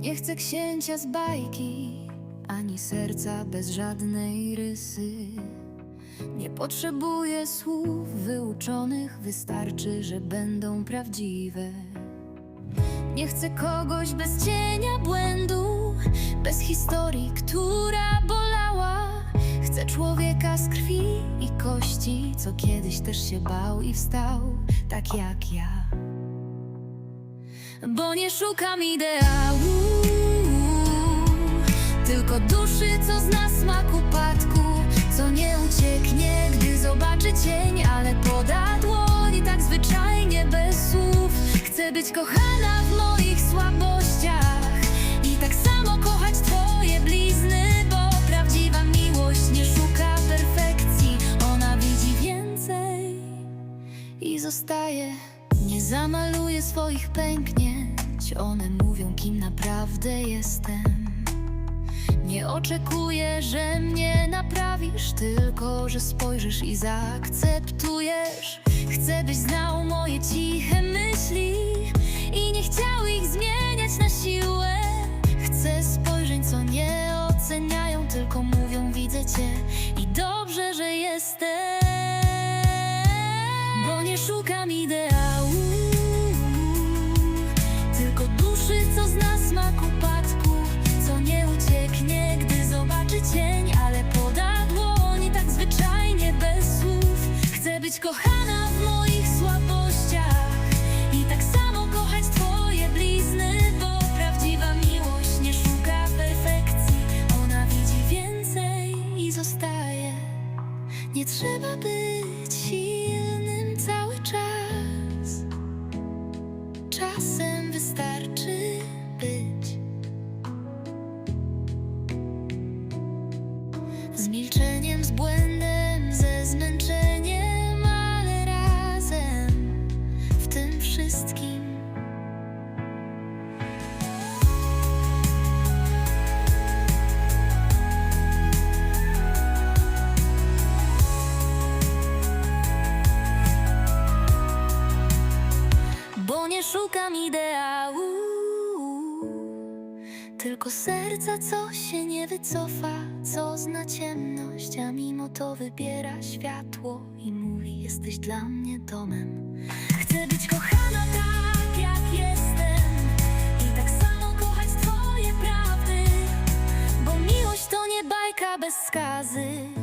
Nie chcę księcia z bajki, ani serca bez żadnej rysy. Nie potrzebuję słów wyuczonych, wystarczy, że będą prawdziwe. Nie chcę kogoś bez cienia błędu, bez historii, która bolała. Chcę człowieka z krwi i kości, co kiedyś też się bał i wstał, tak jak ja. Bo nie szukam ideału, tylko duszy, co zna smak upadku, co nie ucieknie, gdy zobaczy cień, ale poda dłoń tak zwyczajnie bez słów. Chcę być kochana w moich słabościach i tak samo kochać twoje blizny, bo prawdziwa miłość nie szuka perfekcji, ona widzi więcej i zostaje. Nie zamaluję swoich pęknięć, one mówią, kim naprawdę jestem. Nie oczekuję, że mnie naprawisz, tylko że spojrzysz i zaakceptujesz. Chcę, byś znał moje ciche myśli i nie chciał ich zmieniać na siłę. Chcę spojrzeń, co nie oceniają, tylko mówią, widzę cię i dobrze, że jestem. Być silnym cały czas. Czasem wystarczy być. Z szukam ideału, tylko serca, co się nie wycofa, co zna ciemność, a mimo to wybiera światło i mówi: Jesteś dla mnie domem. Chcę być kochana tak, jak jestem, i tak samo kochać Twoje prawdy, bo miłość to nie bajka bez skali.